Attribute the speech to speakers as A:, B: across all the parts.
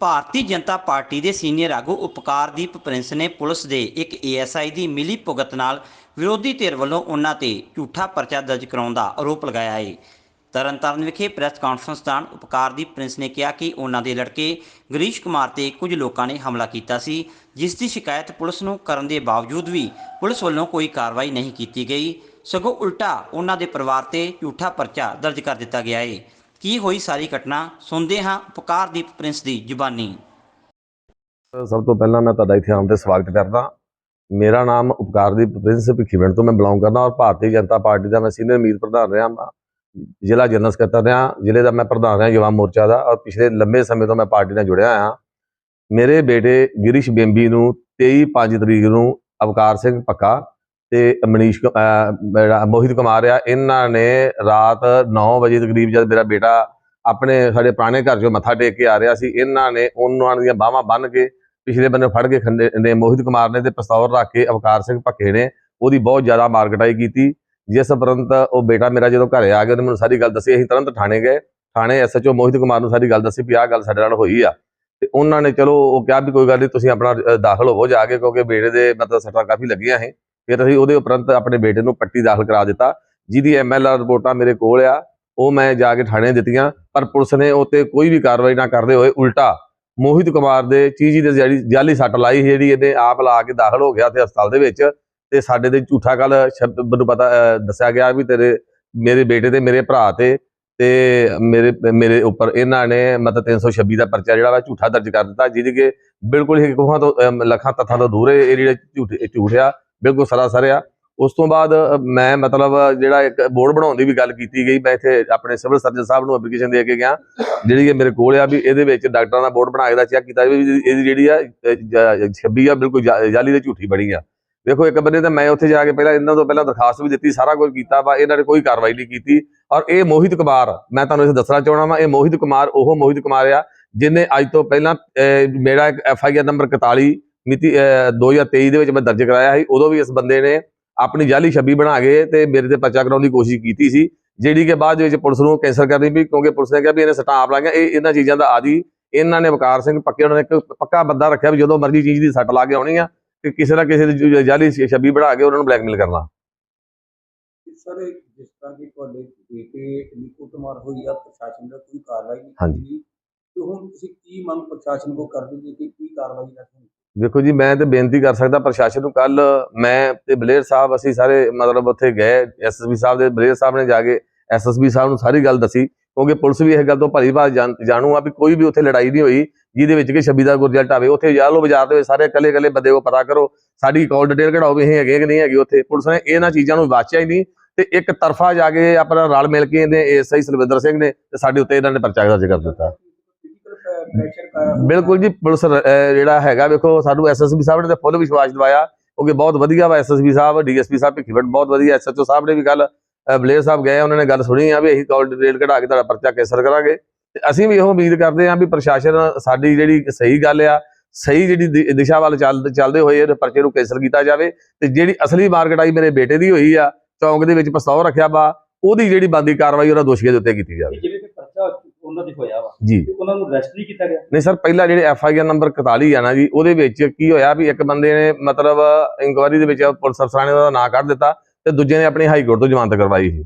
A: Bharatiya Janata party ਦੇ senior ਆਗੂ ਉਪਕਾਰਦੀਪ Prince ਨੇ ਪੁਲਿਸ ਦੇ ਇੱਕ ਏਐਸਆਈ ਦੀ ਮਿਲੀ ਭੁਗਤ ਨਾਲ ਵਿਰੋਧੀ ਧਿਰ ਵੱਲੋਂ ਉਹਨਾਂ ਤੇ ਝੂਠਾ ਪਰਚਾ ਦਰਜ ਕਰਾਉਣ ਦਾ ਆਰੋਪ ਲਗਾਇਆ ਹੈ। ਤਰਨਤਾਰਨ ਵਿਖੇ ਪ੍ਰੈਸ ਕਾਨਫਰੰਸ ਦੌਰਾਨ ਉਪਕਾਰਦੀਪ ਪ੍ਰਿੰਸ ਨੇ ਕਿਹਾ ਕਿ ਉਹਨਾਂ ਦੇ ਲੜਕੇ ਗਰੀਸ਼ ਕੁਮਾਰ ਤੇ ਕੁਝ ਲੋਕਾਂ ਨੇ ਹਮਲਾ ਕੀਤਾ ਸੀ, ਜਿਸ ਦੀ ਸ਼ਿਕਾਇਤ ਪੁਲਿਸ ਨੂੰ ਕਰਨ ਦੇ ਬਾਵਜੂਦ ਵੀ ਪੁਲਿਸ ਵੱਲੋਂ ਕੋਈ ਕਾਰਵਾਈ ਨਹੀਂ ਕੀਤੀ ਗਈ। ਸਗੋਂ ਉਲਟਾ ਉਹਨਾਂ ਦੇ ਪਰਿਵਾਰ ਤੇ ਝੂਠਾ ਪਰਚਾ ਦਰਜ ਕਰ ਦਿੱਤਾ ਗਿਆ ਹੈ। ਕੀ ਹੋਈ ਸਾਰੀ ਘਟਨਾ? ਸੁਣਦੇ ਹਾਂ ਉਪਕਾਰਦੀਪ ਪ੍ਰਿੰਸ ਦੀ ਜ਼ੁਬਾਨੀ।
B: ਸਭ ਤੋਂ ਪਹਿਲਾਂ ਮੈਂ ਤੁਹਾਡਾ ਇੱਥੇ ਆਉਣ ਤੇ ਸਵਾਗਤ ਕਰਦਾ। ਮੇਰਾ ਨਾਮ ਉਪਕਾਰਦੀਪ ਪ੍ਰਿੰਸ ਭਿੱਖੀਵਿੰਡ ਤੋਂ ਮੈਂ ਬਿਲੋਂਗ ਕਰਦਾ ਔਰ ਭਾਰਤੀ ਜਨਤਾ ਪਾਰਟੀ ਦਾ ਮੈਂ ਸੀਨੀਅਰ ਮੀਤ ਪ੍ਰਧਾਨ ਰਿਹਾ। ਜ਼ਿਲ੍ਹਾ ਜਨਰਲ ਸਕੱਤਰ ਰਿਹਾ, ਜ਼ਿਲ੍ਹੇ ਦਾ ਮੈਂ ਪ੍ਰਧਾਨ ਰਿਹਾ ਯੁਵਾ ਮੋਰਚਾ ਦਾ ਔਰ ਪਿਛਲੇ ਲੰਬੇ ਸਮੇਂ ਤੋਂ ਮੈਂ ਪਾਰਟੀ ਨਾਲ ਜੁੜਿਆ ਹਾਂ ਮੇਰੇ ਬੇਟੇ ਗਿਰੀਸ਼ ਬੇਂਬੀ ਨੂੰ 23 5 ਤਰੀਕ ਨੂੰ ਅਵਕਾਰ ਸਿੰਘ ਪੱਕਾ ਤੇ ਮਨੀਸ਼ ਕੁ- ਮੋਹਿਤ ਕੁਮਾਰ ਆ ਇਹਨਾਂ ਨੇ ਰਾਤ 9 ਵਜੇ ਤਕਰੀਬ ਜਦ ਮੇਰਾ ਬੇਟਾ ਆਪਣੇ ਸਾਡੇ ਪੁਰਾਣੇ ਘਰ ਚੋਂ ਮੱਥਾ ਟੇਕ ਕੇ ਆ ਰਿਹਾ ਸੀ ਇਹਨਾਂ ਨੇ ਉਹਨਾਂ ਦੀਆਂ ਬਾਹਾਂ ਬੰਨ੍ਹ ਕੇ ਪਿਛਲੇ ਬੰਨੇ ਫੜ ਕੇ ਖੰਡੇ ਨੇ ਮੋਹਿਤ ਕੁਮਾਰ ਨੇ ਤੇ ਪਿਸਤੌਲ ਰੱਖ ਕੇ ਅਵਕਾਰ ਸਿੰਘ ਭੱਕੇ ਨੇ ਉਹਦੀ ਬਹੁਤ ਜ਼ਿਆਦਾ ਮਾਰਕਟਾਈ ਕੀਤੀ ਜਿਸ ਉਪਰੰਤ ਉਹ ਬੇਟਾ ਮੇਰਾ ਜਦੋਂ ਘਰੇ ਆ ਗਿਆ ਉਹਨੇ ਮੈਨੂੰ ਸਾਰੀ ਗੱਲ ਦੱਸੀ ਅਸੀਂ ਤੁਰੰਤ ਥਾਣੇ ਗਏ ਥਾਣੇ ਐਸਐਚਓ ਮੋਹਿਤ ਕੁਮਾਰ ਨੂੰ ਸਾਰੀ ਗੱਲ ਦੱਸੀ ਵੀ ਆਹ ਗੱਲ ਸਾਡੇ ਨਾਲ ਹੋਈ ਆ। ਤੇ ਉਹਨਾਂ ਨੇ ਚਲੋ ਉਹ ਕਿਹਾ ਵੀ ਕੋਈ ਗੱਲ ਨਹੀਂ ਤੁਸੀਂ ਆਪਣਾ ਅ, ਦਾਖਲ ਹੋਵੋ ਜਾ ਕੇ ਕਿਉਂਕਿ ਬੇਟੇ ਦੇ ਮਤਲਬ ਸੱਟਾਂ ਕਾਫੀ ਲੱਗੀਆਂ ਸੀ। ਫਿਰ ਅਸੀਂ ਉਹਦੇ ਉਪਰੰਤ ਆਪਣੇ ਬੇਟੇ ਨੂੰ ਪੱਟੀ ਦਾਖਲ ਕਰਾ ਦਿੱਤਾ, ਜਿਹਦੀ ਐਮਐਲਆਰ ਰਿਪੋਰਟਾਂ ਮੇਰੇ ਕੋਲ ਆ, ਉਹ ਮੈਂ ਜਾ ਕੇ ਥਾਣੇ ਦਿੱਤੀਆਂ, ਪਰ ਪੁਲਿਸ ਨੇ ਉਹ ਤੇ ਕੋਈ ਵੀ ਕਾਰਵਾਈ ਨਾ ਕਰਦੇ ਹੋਏ ਉਲਟਾ ਮੋਹਿਤ ਕੁਮਾਰ ਦੇ ਚੀਜੀ ਦੇ ਜਿਹੜੀ ਜਾਲੀ ਸੱਟ ਲਾਈ ਜਿਹੜੀ ਇਹਨੇ ਆਪ ਲਾ ਕੇ ਦਾਖਲ ਹੋ ਗਿਆ ਤੇ ਹਸਪਤਾਲ ਦੇ ਵਿੱਚ ਤੇ ਸਾਡੇ ਤੇ ਝੂਠਾ ਕੱਲ ਸ਼ਬਦ ਮੈਨੂੰ ਪਤਾ ਦੱਸਿਆ ਗਿਆ ਵੀ ਤੇਰੇ, ਮੇਰੇ ਬੇਟੇ ਤੇ ਮੇਰੇ ਭਰਾ ਤੇ ਤੇ ਮੇਰੇ ਮੇਰੇ ਉੱਪਰ ਇਹਨਾਂ ਨੇ ਮਤਲਬ 326 ਦਾ ਪਰਚਾ ਜਿਹੜਾ ਵਾ ਝੂਠਾ ਦਰਜ ਕਰ ਦਿੱਤਾ, ਜਿਹਦੇ ਕਿ ਬਿਲਕੁਲ ਹੀ ਕੋਹਾਂ ਤੋਂ ਲੱਖਾਂ ਤੱਥਾਂ ਤੋਂ ਦੂਰ ਹੈ, ਇਹ ਜਿਹੜੇ ਝੂਠ ਝੂਠ ਆ। ਬਿਲਕੁਲ ਸਰਾਸਰ ਆ। ਉਸ ਤੋਂ ਬਾਅਦ ਮੈਂ ਮਤਲਬ ਜਿਹੜਾ ਇੱਕ ਬੋਰਡ ਬਣਾਉਣ ਦੀ ਵੀ ਗੱਲ ਕੀਤੀ ਗਈ ਮੈਂ ਇੱਥੇ ਆਪਣੇ ਸਿਵਲ ਸਰਜਨ ਸਾਹਿਬ ਨੂੰ ਐਪਲੀਕੇਸ਼ਨ ਦੇ ਕੇ ਗਿਆ ਜਿਹੜੀ ਇਹ ਮੇਰੇ ਕੋਲ ਆ ਵੀ ਇਹਦੇ ਵਿੱਚ ਡਾਕਟਰਾਂ ਦਾ ਬੋਰਡ ਬਣਾ ਕੇ ਦਾ ਚੈੱਕ ਕੀਤਾ ਵੀ ਇਹਦੀ ਜਿਹੜੀ ਆ ਅ, 26 ਆ ਬਿਲਕੁਲ ਜਾਲੀ ਤੇ ਝੂਠੀ ਬਣੀ ਆ। ਦੇਖੋ ਇੱਕ ਬੰਦੇ ਤਾਂ ਮੈਂ ਉੱਥੇ ਜਾ ਕੇ ਪਹਿਲਾਂ ਇਹਨਾਂ ਤੋਂ ਪਹਿਲਾਂ ਦਰਖਾਸਤ ਵੀ ਦਿੱਤੀ ਸਾਰਾ ਕੁਝ ਕੀਤਾ ਵਾ ਇਹਨਾਂ ਨੇ ਕੋਈ ਕਾਰਵਾਈ ਨਹੀਂ ਕੀਤੀ। ਔਰ ਇਹ ਮੋਹਿਤ ਕੁਮਾਰ ਮੈਂ ਤੁਹਾਨੂੰ ਇਹ ਦੱਸਣਾ ਚਾਹਣਾ ਵਾ ਇਹ ਮੋਹਿਤ ਕੁਮਾਰ ਉਹ ਮੋਹਿਤ ਕੁਮਾਰ ਆ ਜਿਨੇ ਅੱਜ ਤੋਂ ਪਹਿਲਾਂ ਮੇਰਾ ਇੱਕ ਐਫ ਆਈ ਆਰ ਨੰਬਰ 41 ਮਿਤੀ ਅਹ, 2023 ਦੇ ਵਿੱਚ ਮੈਂ ਦਰਜ ਕਰਾਇਆ ਸੀ। ਉਦੋਂ ਵੀ ਇਸ ਬੰਦੇ ਨੇ ਆਪਣੀ ਜਾਲੀ ਛੱਬੀ ਬਣਾ ਕੇ ਤੇ ਮੇਰੇ ਤੇ ਪਰਚਾ ਕਰਾਉਣ ਦੀ ਕੋਸ਼ਿਸ਼ ਕੀਤੀ ਸੀ। ਜਿਹੜੀ ਕਿ ਬਾਅਦ ਵਿੱਚ ਪੁਲਿਸ ਨੂੰ ਕੈਂਸਲ ਕਰਨੀ ਵੀ ਕਿਉਂਕਿ ਪੁਲਿਸ ਨੇ ਕਿਹਾ ਵੀ ਇਹਨੇ ਸਟਾਂ ਆਪ ਲਾਈਆਂ ਇਹ ਇਹਨਾਂ ਚੀਜ਼ਾਂ ਦਾ ਆਦੀ ਇਹਨਾਂ ਨੇ ਵਕਾਰ ਸਿੰਘ ਪੱਕੇ ਉਹਨਾਂ ਨੇ ਇੱਕ ਪੱਕਾ ਬੰਦਾ ਰੱਖਿਆ ਵੀ ਜਦੋਂ ਮਰਜ਼ੀ ਚੀਜ਼ ਦੀ ਸੱਟ ਲਾ ਕੇ ਆਉਣੀ ਆ ਕਿ ਕਿਸੇ ਨਾ ਕਿਸੇ ਦੀ ਜਾਲੀ ਛੱਬੀ ਬਣਾ ਕੇ ਉਹਨਾਂ ਨੂੰ ਬਲੈਕਮੇਲ ਕਰਨਾ।
C: ਸਰ ਜਿਸ ਤਰ੍ਹਾਂ ਕਿ ਤੁਹਾਡੇ ਬੇਟੇ ਦੀ ਕੁੱਟਮਾਰ ਹੋਈ ਆ ਪ੍ਰਸ਼ਾਸਨ ਦਾ ਕੋਈ ਕਾਰਵਾਈ ਨਹੀਂ
B: ਹਾਂਜੀ।
C: ਕੀਤੀ ਤੇ ਹੁਣ ਤੁਸੀਂ ਕੀ ਮੰਗ ਪ੍ਰਸ਼ਾਸਨ ਕੋ ਕਰਦੇ ਜੀ ਕਿ ਕੀ ਕਾਰਵਾਈ
B: ਦੇਖੋ ਜੀ, ਮੈਂ ਤੇ ਬੇਨਤੀ ਕਰ ਸਕਦਾ ਪ੍ਰਸ਼ਾਸਨ ਨੂੰ ਕੱਲ ਮੈਂ ਤੇ ਬਲੇਰ ਸਾਹਿਬ ਅਸੀਂ ਸਾਰੇ ਮਤਲਬ ਉੱਥੇ ਗਏ ਐਸਐਸਬੀ ਸਾਹਿਬ ਦੇ ਬਲੇਰ ਸਾਹਿਬ ਨੇ ਜਾ ਕੇ ਐਸਐਸਬੀ ਸਾਹਿਬ ਨੂੰ ਸਾਰੀ ਗੱਲ ਦੱਸੀ, ਕਿਉਂਕਿ ਪੁਲਿਸ ਵੀ ਇਹ ਗੱਲ ਤੋਂ ਭਲੀ ਭਾਲ ਜਾਣ- ਜਾਣੂ ਆ ਵੀ ਕੋਈ ਵੀ ਉੱਥੇ ਲੜਾਈ ਨਹੀਂ ਹੋਈ, ਜਿਹਦੇ ਵਿੱਚ ਕਿ ਛੱਬੀ ਦਾ ਗੁਰਜਲਟ ਆਵੇ ਉੱਥੇ ਜਾ ਲਓ ਬਾਜ਼ਾਰ ਦੇ ਸਾਰੇ ਇਕੱਲੇ ਇਕੱਲੇ ਬੰਦੇ ਕੋ ਪਤਾ ਕਰੋ, ਸਾਡੀ ਕਾਲ ਡਿਟੇਲ ਕਢਾਓ ਵੀ ਇਹ ਹੈਗੇ ਕਿ ਨਹੀਂ ਹੈਗੇ ਉੱਥੇ, ਪੁਲਿਸ ਨੇ ਇਹਨਾਂ ਚੀਜ਼ਾਂ ਨੂੰ ਵਾਚਿਆ ਹੀ ਨਹੀਂ ਤੇ ਇੱਕ ਤਰਫਾ ਜਾ ਕੇ ਆਪਣਾ ਰਲ ਮਿਲ ਕੇ ਇਹਨੇ ਐਸਆਈ ਸੁਲਵਿੰਦਰ ਸਿੰਘ ਨੇ ਤੇ ਸਾਡੇ ਉੱਤੇ ਇਹਨਾਂ ਨੇ ਪਰਚਾ ਦਰਜ ਕਰ ਦਿੱਤਾ। ਬਿਲਕੁਲ ਜੀ ਪੁਲਿਸ ਜਿਹੜਾ ਹੈਗਾ ਵੇਖੋ ਸਾਨੂੰ ਐਸਐਸਬੀ ਸਾਹਿਬ ਨੇ ਤਾਂ ਫੁੱਲ ਵਿਸ਼ਵਾਸ ਦਿਵਾਇਆ ਕਿਉਂਕਿ ਬਹੁਤ ਵਧੀਆ ਵਾ ਐਸਐਸਬੀ ਸਾਹਿਬ ਡੀਐਸਪੀ ਸਾਹਿਬ ਭਿੱਖੀਵਟ ਬਹੁਤ ਵਧੀਆ ਐਸਐਚਓ ਸਾਹਿਬ ਨੇ ਵੀ ਕੱਲ ਬਲੇਰ ਸਾਹਿਬ ਗਏ ਉਹਨਾਂ ਨੇ ਗੱਲ ਸੁਣੀ ਆ ਵੀ ਅਸੀਂ ਕਾਲ ਡਿਟੇਲ ਕਢਾ ਕੇ ਤੁਹਾਡਾ ਪਰਚਾ ਕੈਂਸਲ ਕਰਾਂਗੇ। ਤੇ ਅਸੀਂ ਵੀ ਇਹੋ ਉਮੀਦ ਕਰਦੇ ਹਾਂ ਵੀ ਪ੍ਰਸ਼ਾਸਨ ਸਾਡੀ ਜਿਹੜੀ ਸਹੀ ਗੱਲ ਆ ਸਹੀ ਜਿਹੜੀ ਦਿਸ਼ਾ ਵੱਲ ਚੱਲ ਚੱਲਦੇ ਹੋਏ ਇਹ ਪਰਚੇ ਨੂੰ ਕੈਂਸਲ ਕੀਤਾ ਜਾਵੇ। ਤੇ ਜਿਹੜੀ ਅਸਲੀ ਮਾਰਕੀਟ ਆਈ ਮੇਰੇ ਬੇਟੇ ਦੀ ਹੋਈ ਆ ਚੌਂਕ ਦੇ ਵਿੱਚ ਪਿਸਤੌਲ ਰੱਖਿਆ ਵਾ ਉਹਦੀ ਜਿਹੜੀ ਬੰਦੀ ਕਾਰਵਾਈ ਉਹਨਾਂ ਦੋਸ਼ੀਆਂ ਦੇ ਉੱਤੇ ਕੀਤੀ ਜਾਵੇ
D: ਉਹਨਾਂ ਦੇ ਹੋਇਆ ਵਾ।
B: ਜੀ।
D: ਉਹਨਾਂ ਨੂੰ ਅਰੈਸਟ ਨਹੀਂ ਕੀਤਾ ਗਿਆ।
B: ਨਹੀਂ ਸਰ ਪਹਿਲਾ ਜਿਹੜੇ ਐਫ ਆਈ ਆਰ ਨੰਬਰ 41 ਆ ਨਾ ਜੀ ਉਹਦੇ ਵਿੱਚ ਕੀ ਹੋਇਆ ਵੀ ਇੱਕ ਬੰਦੇ ਨੇ ਮਤਲਬ ਇਨਕੁਆਇਰੀ ਦੇ ਵਿੱਚ ਪੁਲਿਸ ਅਫਸਰਾਂ ਨੇ ਉਹਦਾ ਨਾਂ ਕੱਢ ਦਿੱਤਾ ਤੇ ਦੂਜੇ ਨੇ ਆਪਣੀ ਹਾਈ ਕੋਰਟ ਤੋਂ ਜ਼ਮਾਨਤ ਕਰਵਾਈ ਸੀ।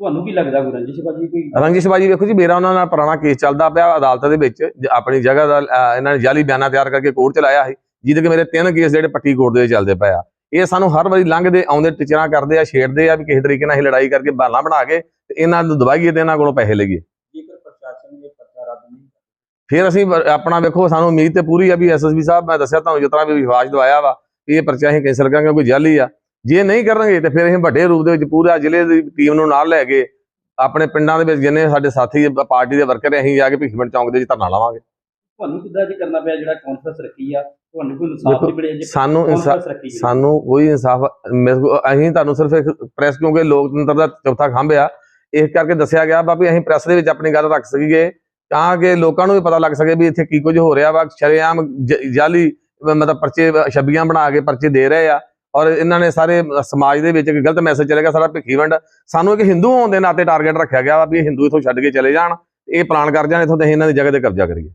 D: ਤੁਹਾਨੂੰ ਕੀ ਲੱਗਦਾ ਕੋਈ ਰੰਜਿਸ਼ ਬਾਜੀ ਕੋਈ?
B: ਰੰਜਿਸ਼ਬਾਜੀ ਵੇਖੋ ਜੀ ਮੇਰਾ ਉਹਨਾਂ ਨਾਲ ਪੁਰਾਣਾ ਕੇਸ ਚੱਲਦਾ ਪਿਆ ਅਦਾਲਤ ਦੇ ਵਿੱਚ ਆਪਣੀ ਜਗ੍ਹਾ ਦਾ ਇਹਨਾਂ ਨੇ ਜਾਲੀ ਬਿਆਨਾ ਤਿਆਰ ਕਰਕੇ ਕੋਰਟ ਚ ਲਾਇਆ ਸੀ ਜਿਹਦੇ ਕਿ ਮੇਰੇ ਤਿੰਨ ਕੇਸ ਜਿਹੜੇ ਪੱਟੀ ਕੋਰਟ ਦੇ ਚੱਲਦੇ ਪਏ ਆ। ਇਹ ਸਾਨੂੰ ਹਰ ਵਾਰੀ ਲੰਘਦੇ ਆਉਂਦੇ ਟਿਚਰਾਂ ਕਰਦੇ ਆ ਛੇੜਦੇ ਆ ਵੀ ਕਿਸੇ ਤਰੀਕੇ ਨਾਲ ਇਹ ਲੜਾਈ ਕਰਕੇ ਬਹਾਨਾ ਬਣਾ ਕੇ ਤੇ ਇਹਨਾਂ ਨੂੰ ਦਵਾਈਏ ਤੇ ਇਹਨਾਂ ਕੋਲੋਂ ਪੈਸੇ ਲਈਏ।
C: ਜੇਕਰ ਪ੍ਰਸ਼ਾਸਨ ਨੇ ਪਰਚਾ ਰੱਦ ਨਹੀਂ
B: ਫਿਰ ਅਸੀਂ ਆਪਣਾ ਵੇਖੋ ਸਾਨੂੰ ਉਮੀਦ ਤੇ ਪੂਰੀ ਆ ਵੀ ਐਸਐਸਬੀ ਸਾਹਿਬ ਮੈਂ ਦੱਸਿਆ ਤੁਹਾਨੂੰ ਤਰ੍ਹਾਂ ਵੀ ਵਿਸ਼ਵਾਸ ਦਵਾਇਆ ਵਾ ਇਹ ਪਰਚਾ ਅਸੀਂ ਕੈਂਸਲ ਕਰਾਂਗੇ ਕੋਈ ਜਾਲੀ ਆ। ਜੇ ਨਹੀਂ ਕਰਨਗੇ ਤੇ ਫਿਰ ਅਸੀਂ ਵੱਡੇ ਰੂਪ ਦੇ ਵਿੱਚ ਪੂਰਾ ਜ਼ਿਲ੍ਹੇ ਦੀ ਟੀਮ ਨੂੰ ਨਾਲ ਲੈ ਕੇ ਆਪਣੇ ਪਿੰਡਾਂ ਦੇ ਵਿੱਚ ਜਿੰਨੇ ਸਾਡੇ ਸਾਥੀ ਪਾਰਟੀ ਦੇ ਵਰਕਰ ਆ, ਅਸੀਂ ਜਾ ਕੇ ਭਿੱਖੀਵਿੰਡ ਚੌਂਕ ਦੇ ਵਿੱਚ ਧਰਨਾ ਲਾਵਾਂਗੇ।
D: ਤੁਹਾਨੂੰ ਕਿੱਦਾਂ ਜੀ ਕਰਨਾ ਪਿਆ ਜਿਹੜਾ ਕਾਨਫਰੰਸ ਰੱਖੀ ਆ? ਤੁਹਾਨੂੰ ਕੋਈ ਇਨਸਾਫ ਨਹੀਂ ਮਿਲਿਆ ਜੀ?
B: ਸਾਨੂੰ ਇਨਸਾਫ। ਸਾਨੂੰ ਕੋਈ ਇਨਸਾਫ ਅਸੀਂ ਤੁਹਾਨੂੰ ਸਿਰਫ ਇੱਕ ਪ੍ਰੈਸ ਕਿਉਂਕਿ ਲੋਕਤੰਤਰ ਦਾ ਚੌਥਾ ਖੰਭ ਆ ਇਸ ਕਰਕੇ ਦੱਸਿਆ ਗਿਆ ਵਾ ਵੀ ਅਸੀਂ ਪ੍ਰੈਸ ਦੇ ਵਿੱਚ ਆਪਣੀ ਗੱਲ ਰੱਖ ਸਕੀਏ ਤਾਂ ਕਿ ਲੋਕਾਂ ਨੂੰ ਵੀ ਪਤਾ ਲੱਗ ਸਕੇ ਵੀ ਇੱਥੇ ਕੀ ਕੁਝ ਹੋ ਰਿਹਾ ਵਾ ਸ਼ਰੇਆਮ ਜਾਲੀ ਮਤਲਬ ਪਰਚੇ ਛੱਬੀਆਂ ਬਣਾ ਕੇ ਪਰਚੇ ਦੇ ਰਹੇ ਆ ਔਰ ਇਹਨਾਂ ਨੇ ਸਾਰੇ ਸਮਾਜ ਦੇ ਵਿੱਚ ਇੱਕ ਗਲਤ ਮੈਸੇਜ ਚਲੇਗਾ ਸਾਡਾ ਭਿੱਖੀਵੰਡ। ਸਾਨੂੰ ਇੱਕ ਹਿੰਦੂ ਹੋਣ ਦੇ ਨਾਤੇ ਟਾਰਗੇਟ ਰੱਖਿਆ ਗਿਆ ਵਾ ਵੀ ਇਹ ਹਿੰਦੂ ਇਥੋਂ ਛੱਡ ਕੇ ਚਲੇ ਜਾਣ ਇਹ ਪਲਾਨ ਕਰ ਜਾਣ ਇੱਥੋਂ ਤੇ ਇਹਨਾਂ ਦੀ ਜਗ੍ਹਾ ਤੇ ਕਬਜ਼ਾ ਕਰੀਏ।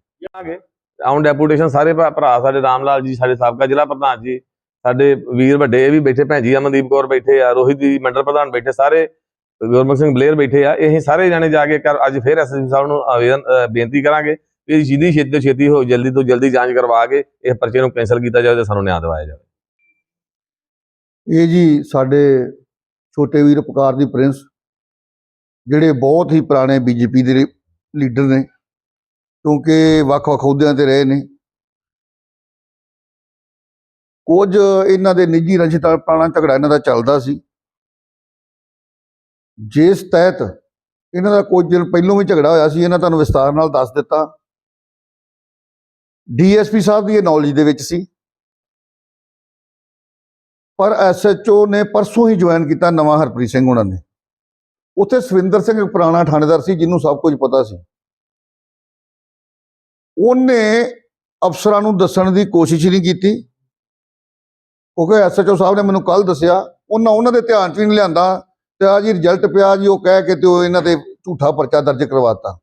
B: ਆਉਂ ਡੈਪੂਟੇਸ਼ਨ ਸਾਰੇ ਭਰਾ- ਸਾਡੇ ਰਾਮ ਲਾਲ ਜੀ ਸਾਡੇ ਸਾਬਕਾ ਜ਼ਿਲ੍ਹਾ ਪ੍ਰਧਾਨ ਜੀ ਸਾਡੇ ਵੀਰ ਵੱਡੇ ਇਹ ਵੀ ਬੈਠੇ ਭੈਣ ਜੀ ਅਮਨਦੀਪ ਕੌਰ ਬੈਠੇ ਆ ਰੋਹਿਤ ਜੀ ਮੰਡਲ ਪ੍ਰਧਾਨ ਬੈਠੇ ਸਾਰੇ ਗੁਰਮੁਖ ਸਿੰਘ ਬਲੇਅਰ ਬੈਠੇ ਆ ਇਹ ਸਾਰੇ ਜਾਣੇ ਜਾ ਕੇ ਅੱਜ ਫਿਰ ਐਸਐਸਪੀ ਸਾਹਿਬ ਨੂੰ ਆਵੇਦਨ ਬੇਨਤੀ ਕਰਾਂਗੇ ਕਿ ਜਿੰਨੀ ਛੇਤੀ ਤੋਂ ਛੇਤੀ ਹੋ ਜਲਦੀ ਤੋਂ ਜਲਦੀ ਜਾਂਚ ਕਰਵਾ ਕੇ ਇਹ ਪਰਚੇ ਨੂੰ ਕੈਂਸਲ ਕੀਤਾ ਜਾਵੇ ਤੇ ਸਾਨੂੰ ਨਿਆਂ ਦਿਵਾਇਆ ਜਾਵੇ।
E: ਇਹ ਜੀ ਸਾਡੇ ਛੋਟੇ ਵੀਰ ਪੁਕਾਰ ਦੀ ਪ੍ਰਿੰਸ ਜਿਹੜੇ ਬਹੁਤ ਹੀ ਪੁਰਾਣੇ ਬੀਜੇਪੀ ਦੇ ਲੀਡਰ ਨੇ ਕਿਉਂਕਿ ਵੱਖ-ਵੱਖ ਅਹੁਦਿਆਂ ਤੇ ਰਹੇ ਨੇ। ਕੁਝ ਇਹਨਾਂ ਦੇ ਨਿੱਜੀ ਰੰਜਿਸ਼ ਨਾਲ ਪੁਰਾਣਾ ਝਗੜਾ ਇਹਨਾਂ ਦਾ ਚੱਲਦਾ ਸੀ। ਜਿਸ ਤਹਿਤ ਇਹਨਾਂ ਦਾ ਕੁਝ ਦਿਨ ਪਹਿਲਾਂ ਵੀ ਝਗੜਾ ਹੋਇਆ ਸੀ, ਇਹਨਾਂ ਤੁਹਾਨੂੰ ਵਿਸਤਾਰ ਨਾਲ ਦੱਸ ਦਿੱਤਾ। ਡੀਐਸਪੀ ਸਾਹਿਬ ਦੀ ਇਹ ਨੌਲੇਜ ਦੇ ਵਿੱਚ ਸੀ। ਪਰ ਐਸਐਚਓ ਨੇ ਪਰਸੋਂ ਹੀ ਜੁਆਇਨ ਕੀਤਾ ਨਵਾਂ ਹਰਪ੍ਰੀਤ ਸਿੰਘ ਉਹਨਾਂ ਨੇ। ਉੱਥੇ ਸਵਿੰਦਰ ਸਿੰਘ ਇੱਕ ਪੁਰਾਣਾ ਥਾਣੇਦਾਰ ਸੀ, ਜਿਹਨੂੰ ਸਭ ਕੁਝ ਪਤਾ ਸੀ। ਉਹਨੇ ਅਫਸਰਾਂ ਨੂੰ ਦੱਸਣ ਦੀ ਕੋਸ਼ਿਸ਼ ਹੀ ਨਹੀਂ ਕੀਤੀ। ਕਿਉਂਕਿ ਐਸਐਚਓ ਸਾਹਿਬ ਨੇ ਮੈਨੂੰ ਕੱਲ ਦੱਸਿਆ ਉਹਨਾਂ ਉਹਨਾਂ ਦੇ ਧਿਆਨ 'ਚ ਵੀ ਨਹੀਂ ਲਿਆਂਦਾ ਤੇ ਆ ਜੀ ਰਿਜ਼ਲਟ ਪਿਆ ਜੀ, ਉਹ ਕਹਿ ਕੇ ਤੇ ਉਹ ਇਹਨਾਂ ਤੇ ਝੂਠਾ ਪਰਚਾ ਦਰਜ ਕਰਵਾਤਾ।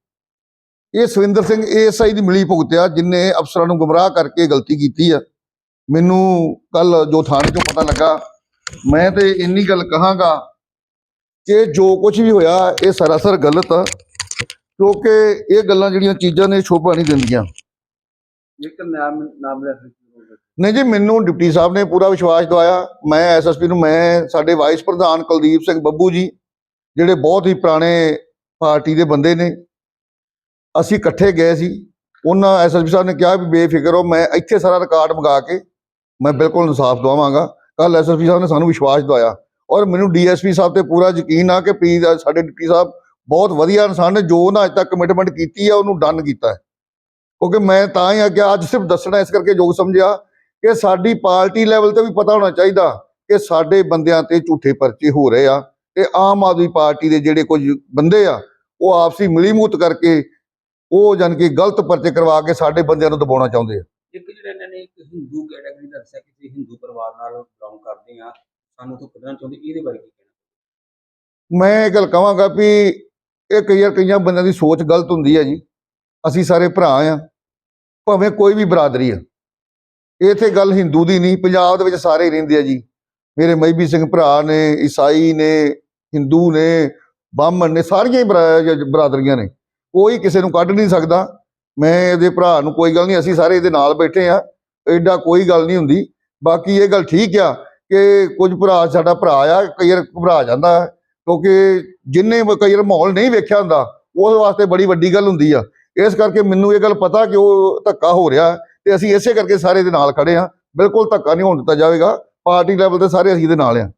E: ਇਹ ਸਵਿੰਦਰ ਸਿੰਘ ਏਐਸਆਈ ਦੀ ਮਿਲੀ ਭੁਗਤਿਆ ਜਿਨੇ ਅਫਸਰਾਂ ਨੂੰ ਗੁੰਮਰਾਹ ਕਰਕੇ ਗਲਤੀ ਕੀਤੀ ਆ। ਮੈਨੂੰ ਕੱਲ ਜੋ ਥਾਣੇ ਚੋਂ ਪਤਾ ਲੱਗਾ, ਮੈਂ ਤੇ ਇੰਨੀ ਗੱਲ ਕਹਾਂਗਾ ਕਿ ਜੋ ਕੁਝ ਵੀ ਹੋਇਆ, ਇਹ ਸਰਾਸਰ ਗਲਤ ਆ। ਕਿਉਂਕਿ ਇਹ ਗੱਲਾਂ ਜਿਹੜੀਆਂ ਚੀਜ਼ਾਂ ਨੇ ਸ਼ੋਭਾ ਨਹੀਂ ਦਿੰਦੀਆਂ।
D: ਜੇਕਰ ਨਾਮ ਨਾਮ ਲੈ
E: ਨਹੀਂ ਜੀ ਮੈਨੂੰ ਡਿਪਟੀ ਸਾਹਿਬ ਨੇ ਪੂਰਾ ਵਿਸ਼ਵਾਸ ਦਵਾਇਆ। ਮੈਂ ਐਸਐਸਪੀ ਨੂੰ ਮੈਂ ਸਾਡੇ ਵਾਈਸ ਪ੍ਰਧਾਨ ਕੁਲਦੀਪ ਸਿੰਘ ਬੱਬੂ ਜੀ ਜਿਹੜੇ ਬਹੁਤ ਹੀ ਪੁਰਾਣੇ ਪਾਰਟੀ ਦੇ ਬੰਦੇ ਨੇ ਅਸੀਂ ਇਕੱਠੇ ਗਏ ਸੀ। ਉਹਨਾਂ ਐਸਐਸਪੀ ਸਾਹਿਬ ਨੇ ਕਿਹਾ ਵੀ ਬੇਫਿਕਰ ਹੋ ਮੈਂ ਇੱਥੇ ਸਾਰਾ ਰਿਕਾਰਡ ਮੰਗਾ ਕੇ ਮੈਂ ਬਿਲਕੁਲ ਇਨਸਾਫ ਦਵਾਵਾਂਗਾ। ਕੱਲ ਐਸਐਸਪੀ ਸਾਹਿਬ ਨੇ ਸਾਨੂੰ ਵਿਸ਼ਵਾਸ ਦਵਾਇਆ। ਔਰ ਮੈਨੂੰ ਡੀਐਸਪੀ ਸਾਹਿਬ ਤੇ ਪੂਰਾ ਯਕੀਨ ਆ ਕਿ ਪੀ ਸਾਡੇ ਡਿਪਟੀ ਸਾਹਿਬ ਬਹੁਤ ਵਧੀਆ ਇਨਸਾਨ ਨੇ ਜੋ ਉਹਨਾਂ ਅੱਜ ਤੱਕ ਕਮਿਟਮੈਂਟ ਕੀਤੀ ਆ ਉਹਨੂੰ ਡਨ ਕੀਤਾ ਹੈ। ਕਿਉਂਕਿ ਮੈਂ ਤਾਂ ਹੀ ਅੱਗੇ ਅੱਜ ਸਿਰਫ ਦੱਸਣਾ ਇਸ ਕਰਕੇ ਯੋਗ ਸਮਝਿਆ ਕਿ ਸਾਡੀ ਪਾਰਟੀ ਲੈਵਲ ਤੇ ਵੀ ਪਤਾ ਹੋਣਾ ਚਾਹੀਦਾ ਕਿ ਸਾਡੇ ਬੰਦਿਆਂ ਤੇ ਝੂਠੇ ਪਰਚੇ ਹੋ ਰਹੇ ਆ ਤੇ ਆਮ ਆਦਮੀ ਪਾਰਟੀ ਦੇ ਜਿਹੜੇ ਕੁਝ ਬੰਦੇ ਆ ਉਹ ਆਪਸੀ ਮਿਲੀਮੂਤ ਕਰਕੇ ਉਹ ਜਾਣੀ ਕਿ ਗਲਤ ਪਰਚੇ ਕਰਵਾ ਕੇ ਸਾਡੇ ਬੰਦਿਆਂ ਨੂੰ ਦਬਾਉਣਾ ਚਾਹੁੰਦੇ ਆ।
C: ਇੱਕ ਜਿਹੜਾ ਇਹਨਾਂ ਨੇ ਇੱਕ ਹਿੰਦੂ ਕੈਟਾਗਰੀ ਦਾ ਦੱਸਿਆ ਕਿ ਅਸੀਂ ਹਿੰਦੂ ਪਰਿਵਾਰ ਨਾਲ ਬਿਲੋਂਗ ਕਰਦੇ ਆ ਸਾਨੂੰ ਤੋਂ ਕੱਢਣਾ ਚਾਹੁੰਦੇ ਇਹਦੇ ਬਾਰੇ ਕੀ ਕਹਿਣਾ
E: ਮੈਂ ਇਹ ਗੱਲ ਕਹਾਂਗਾ ਵੀ ਇਹ ਕਈ ਵਾਰ ਕਈਆਂ ਬੰਦਿਆਂ ਦੀ ਸੋਚ ਗਲਤ ਹੁੰਦੀ ਹੈ ਜੀ। ਅਸੀਂ ਸਾਰੇ ਭਰਾ ਆ, ਭਾਵੇਂ ਕੋਈ ਵੀ ਬਰਾਦਰੀ ਆ। ਇਹ ਗੱਲ ਹਿੰਦੂ ਦੀ ਨਹੀਂ, ਪੰਜਾਬ ਦੇ ਵਿੱਚ ਸਾਰੇ ਹੀ ਰਹਿੰਦੇ ਆ ਜੀ। ਮੇਰੇ ਮਈਬੀ ਸਿੰਘ ਭਰਾ ਨੇ, ਈਸਾਈ ਨੇ, ਹਿੰਦੂ ਨੇ, ਬਾਹਮਣ ਨੇ, ਸਾਰੀਆਂ ਹੀ ਬਰਾ- ਬਰਾਦਰੀਆਂ ਨੇ। ਕੋਈ ਕਿਸੇ ਨੂੰ ਕੱਢ ਨਹੀਂ ਸਕਦਾ। ਮੈਂ ਇਹਦੇ ਭਰਾ ਨੂੰ ਕੋਈ ਗੱਲ ਨਹੀਂ, ਅਸੀਂ ਸਾਰੇ ਇਹਦੇ ਨਾਲ ਬੈਠੇ ਆ। ਐਡਾ ਕੋਈ ਗੱਲ ਨਹੀਂ ਹੁੰਦੀ। ਬਾਕੀ ਇਹ ਗੱਲ ਠੀਕ ਆ ਕਿ ਕੁਝ ਭਰਾ ਸਾਡਾ ਭਰਾ ਆ, ਕਈ ਵਾਰ ਘਬਰਾ ਜਾਂਦਾ। ਹੈ ਕਿਉਂਕਿ ਜਿੰਨੇ ਕਈ ਵਾਰ ਮਾਹੌਲ ਨਹੀਂ ਵੇਖਿਆ ਹੁੰਦਾ, ਉਹਦੇ ਵਾਸਤੇ ਬੜੀ ਵੱਡੀ ਗੱਲ ਹੁੰਦੀ ਆ। ਇਸ ਕਰਕੇ ਮੈਨੂੰ ਇਹ ਗੱਲ ਪਤਾ ਕਿ ਉਹ ਧੱਕਾ ਹੋ ਰਿਹਾ ਤੇ ਅਸੀਂ ਇਸੇ ਕਰਕੇ ਸਾਰੇ ਦੇ ਨਾਲ ਖੜੇ ਆ ਬਿਲਕੁਲ ਧੱਕਾ ਨਹੀਂ ਹੋਣ ਦਿੱਤਾ ਜਾਵੇਗਾ। ਪਾਰਟੀ ਲੈਵਲ ਤੇ ਸਾਰੇ ਅਸੀਂ ਦੇ ਨਾਲ ਆ